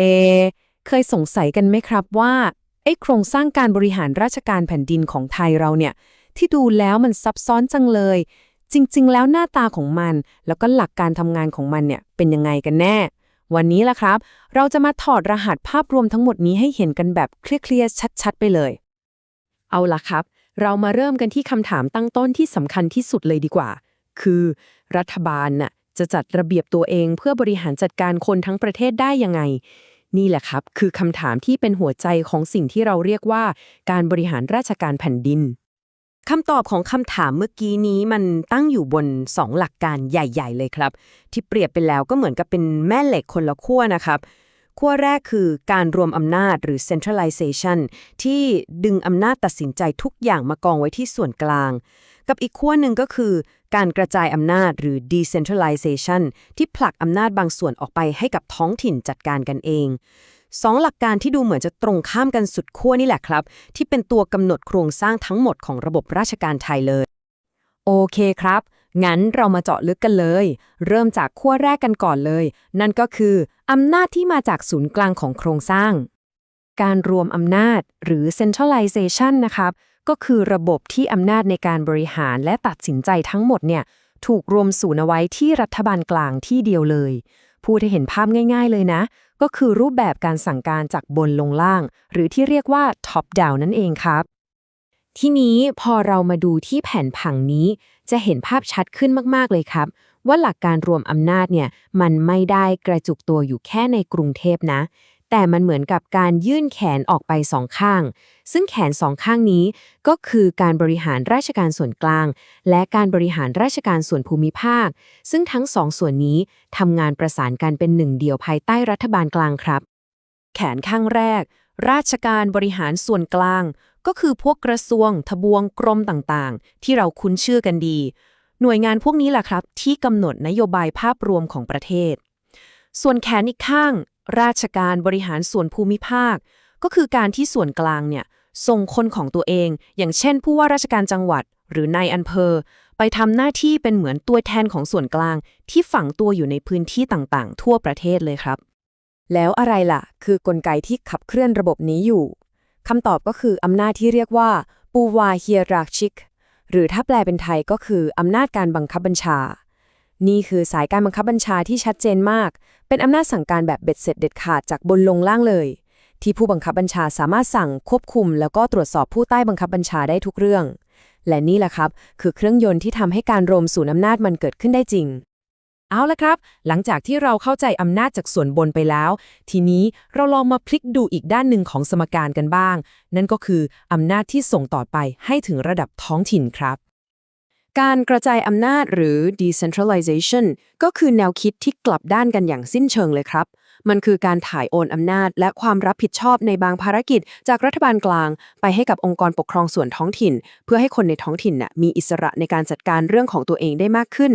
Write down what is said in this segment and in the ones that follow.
เอ เคยสงสัยกันไหมครับว่าไอ้โครงสร้างการบริหารราชการแผ่นดินของไทยเราเนี่ย ที่ดูแล้วมันซับซ้อนจังเลย จริง ๆ แล้วหน้าตาของมัน แล้วก็หลักการทำงานของมันเนี่ยเป็นยังไงกันแน่ วันนี้ล่ะครับ เราจะมาถอดรหัสภาพรวมทั้งหมดนี้ให้เห็นกันแบบเคลียร์ๆชัด ๆ ไปเลย เอาล่ะครับ เรามาเริ่มกันที่คำถามตั้งต้นที่สำคัญที่สุดเลยดีกว่า คือ รัฐบาลน่ะจะจัดระเบียบตัวเองเพื่อบริหารจัดการคนทั้งประเทศได้ยังไง นี่แหละครับ คือคำถามที่เป็นหัวใจของสิ่งที่เราเรียกว่า การบริหารราชการแผ่นดินคำตอบของคำถามเมื่อกี้นี้มันตั้งอยู่บนสองหลักการใหญ่ ๆ เลยครับ ที่เปรียบไปแล้วก็เหมือนกับเป็นแม่เหล็กคนละขั้วนะครับ ขั้วแรกคือการรวมอำนาจหรือ centralization ที่ดึงอำนาจตัดสินใจทุกอย่างมากองไว้ที่ส่วนกลาง กับอีกขั้วหนึ่งก็คือ การกระจายอำนาจหรือ decentralization ที่ผลักอำนาจบางส่วนออกไปให้กับท้องถิ่นจัดการกันเองสองหลักการที่ดูเหมือนจะตรงข้ามกันสุดขั้วนี่แหละครับ ที่เป็นตัวกำหนดโครงสร้างทั้งหมดของระบบราชการไทยเลย โอเคครับ งั้นเรามาเจาะลึกกันเลย เริ่มจากขั้วแรกกันก่อนเลย นั่นก็คืออำนาจที่มาจากศูนย์กลางของโครงสร้าง การรวมอำนาจหรือ centralization นะครับก็คือระบบที่อำนาจในการบริหารและตัดสินใจทั้งหมดเนี่ยถูกรวมศูนย์เอาไว้ที่รัฐบาลกลางที่เดียวเลยพูดให้เห็นภาพง่าย ๆ เลยนะ ก็คือรูปแบบการสั่งการจากบนลงล่าง หรือที่เรียกว่า top down นั่นเองครับ ทีนี้พอเรามาดูที่แผ่นผังนี้ จะเห็นภาพชัดขึ้นมาก ๆ เลยครับ ว่าหลักการรวมอำนาจเนี่ยมันไม่ได้กระจุกตัวอยู่แค่ในกรุงเทพนะ แต่มันเหมือนกับการยื่นแขนออกไปสองข้าง ซึ่งแขนสองข้างนี้ก็คือการบริหารราชการส่วนกลาง และการบริหารราชการส่วนภูมิภาค ซึ่งทั้งสองส่วนนี้ทำงานประสานกันเป็นหนึ่งเดียวภายใต้รัฐบาลกลางครับ แขนข้างแรก ราชการบริหารส่วนกลาง ก็คือพวกกระทรวง ทบวงกรมต่างๆ ที่เราคุ้นชื่อกันดี หน่วยงานพวกนี้แหละครับ ที่กำหนดนโยบายภาพรวมของประเทศ ส่วนแขนอีกข้าง ราชการบริหารส่วนภูมิภาค ก็คือการที่ส่วนกลางเนี่ยส่งคนของตัวเอง อย่างเช่น ผู้ว่าราชการจังหวัด หรือนายอำเภอ ไปทำหน้าที่เป็นเหมือนตัวแทนของส่วนกลาง ที่ฝังตัวอยู่ในพื้นที่ต่างๆ ทั่วประเทศเลยครับ แล้วอะไรล่ะ คือกลไกที่ขับเคลื่อนระบบนี้อยู่ คำตอบก็คืออำนาจที่เรียกว่าปูวาเฮียราชิก หรือถ้าแปลเป็นไทยก็คืออำนาจการบังคับบัญชา นี่คือสายการบังคับบัญชาที่ชัดเจนมาก เป็นอำนาจสั่งการแบบเบ็ดเสร็จเด็ดขาดจากบนลงล่างเลย ที่ผู้บังคับบัญชาสามารถสั่งควบคุม แล้วก็ตรวจสอบผู้ใต้บังคับบัญชาได้ทุกเรื่อง และนี่แหละครับ คือเครื่องยนต์ที่ทำให้การรวมศูนย์อำนาจมันเกิดขึ้นได้จริง เอาละครับ หลังจากที่เราเข้าใจอำนาจจากส่วนบนไปแล้ว ทีนี้เราลองมาพลิกดูอีกด้านหนึ่งของสมการกันบ้าง นั่นก็คืออำนาจที่ส่งต่อไปให้ถึงระดับท้องถิ่นครับ การกระจายอำนาจหรือ decentralization ก็คือแนวคิดที่กลับด้านกันอย่างสิ้นเชิงเลยครับ มันคือการถ่ายโอนอำนาจและความรับผิดชอบในบางภารกิจ จากรัฐบาลกลาง ไปให้กับองค์กรปกครองส่วนท้องถิ่น เพื่อให้คนในท้องถิ่นน่ะมีอิสระในการจัดการเรื่องของตัวเองได้มากขึ้น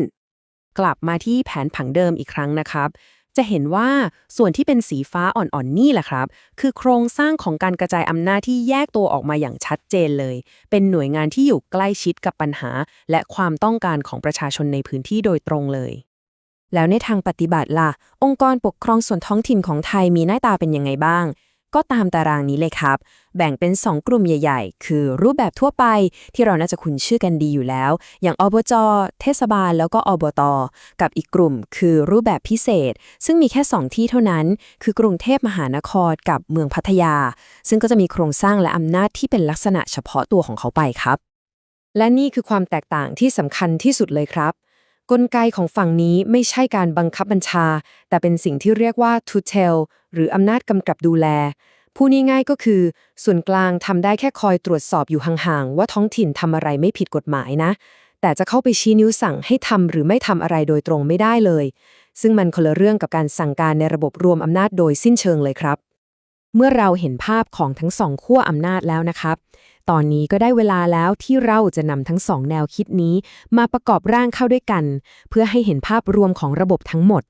กลับมาที่แผนผังเดิมอีกครั้งนะครับ จะเห็นว่าส่วนที่เป็นสีฟ้าอ่อนๆนี่แหละครับ คือโครงสร้างของการกระจายอำนาจที่แยกตัวออกมาอย่างชัดเจนเลย เป็นหน่วยงานที่อยู่ใกล้ชิดกับปัญหา และความต้องการของประชาชนในพื้นที่โดยตรงเลย แล้วในทางปฏิบัติล่ะ องค์กรปกครองส่วนท้องถิ่นของไทยมีหน้าตาเป็นยังไงบ้าง ก็ตามตารางนี้เลยครับ แบ่งเป็น 2 กลุ่มใหญ่ๆ คือรูปแบบทั่วไปที่เราน่าจะคุ้นชื่อกันดีอยู่แล้ว อย่างอบจ เทศบาล แล้วก็อบต กับอีกกลุ่ม คือรูปแบบพิเศษ ซึ่งมีแค่ 2 ที่เท่านั้น คือกรุงเทพมหานครกับเมืองพัทยา ซึ่งก็จะมีโครงสร้างและอำนาจที่เป็นลักษณะเฉพาะตัวของเขาไปครับ และนี่คือความแตกต่างที่สำคัญที่สุดเลยครับ กลไกของฝั่งนี้ไม่ใช่การบังคับบัญชา แต่เป็นสิ่งที่เรียกว่า to tell หรืออำนาจกำกับดูแลพูดง่ายก็คือ ส่วนกลางทำได้แค่คอยตรวจสอบอยู่ห่างๆ ว่าท้องถิ่นทำอะไรไม่ผิดกฎหมายนะ แต่จะเข้าไปชี้นิ้วสั่งให้ทำหรือไม่ทำอะไรโดยตรงไม่ได้เลย ซึ่งมันคนละเรื่องกับการสั่งการในระบบรวมอำนาจโดยสิ้นเชิงเลยครับ เมื่อเราเห็นภาพของทั้งสองขั้วอำนาจแล้วนะครับ ตอนนี้ก็ได้เวลาแล้วที่เราจะนำทั้งสองแนวคิดนี้ มาประกอบร่างเข้าด้วยกัน เพื่อให้เห็นภาพรวมของระบบทั้งหมด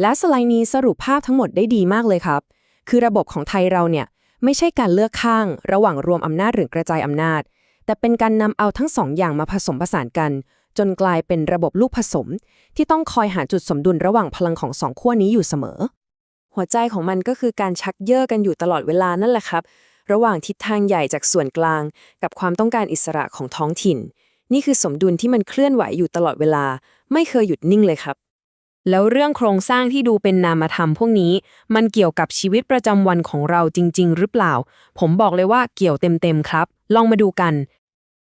และสไลด์นี้สรุปภาพทั้งหมดได้ดีมากเลยครับ คือระบบของไทยเราเนี่ยไม่ใช่การเลือกข้าง ระหว่างรวมอำนาจหรือกระจายอำนาจ แต่เป็นการนำเอาทั้งสองอย่างมาผสมผสานกัน จนกลายเป็นระบบลูกผสม ที่ต้องคอยหาจุดสมดุลระหว่างพลังของสองขั้วนี้อยู่เสมอ หัวใจของมันก็คือการชักเย่อกันอยู่ตลอดเวลานั่นแหละครับ ระหว่างทิศทางใหญ่จากส่วนกลาง กับความต้องการอิสระของท้องถิ่น นี่คือสมดุลที่มันเคลื่อนไหวอยู่ตลอดเวลา ไม่เคยหยุดนิ่งเลยครับ แล้วเรื่องโครงสร้างที่ดูเป็นนามธรรมพวกนี้ มันเกี่ยวกับชีวิตประจำวันของเราจริง ๆ หรือเปล่า ผมบอกเลยว่าเกี่ยวเต็มๆครับ ลองมาดูกัน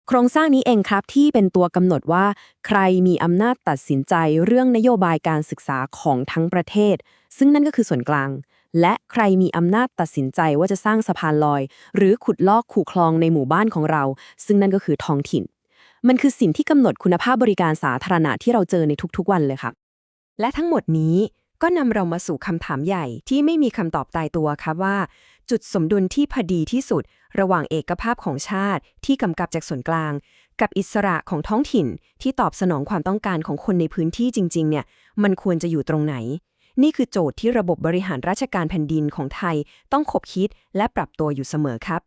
โครงสร้างนี้เองครับที่เป็นตัวกำหนดว่า ใครมีอำนาจตัดสินใจเรื่องนโยบายการศึกษาของทั้งประเทศ ซึ่งนั่นก็คือส่วนกลาง และใครมีอำนาจตัดสินใจว่าจะสร้างสะพานลอย หรือขุดลอกขู่คลองในหมู่บ้านของเรา ซึ่งนั่นก็คือท้องถิ่น มันคือสิ่งที่กำหนดคุณภาพบริการสาธารณะที่เราเจอในทุกๆวันเลยครับและทั้งหมดนี้ก็นำเรามาสู่คำถามใหญ่ที่ไม่มีคำตอบตายตัวครับว่า จุดสมดุลที่พอดีที่สุด ระหว่างเอกภาพของชาติที่กำกับจากส่วนกลาง กับอิสระของท้องถิ่นที่ตอบสนองความต้องการของคนในพื้นที่จริง ๆ เนี่ย มันควรจะอยู่ตรงไหน นี่คือโจทย์ที่ระบบบริหารราชการแผ่นดินของไทยต้องคบคิดและปรับตัวอยู่เสมอครับ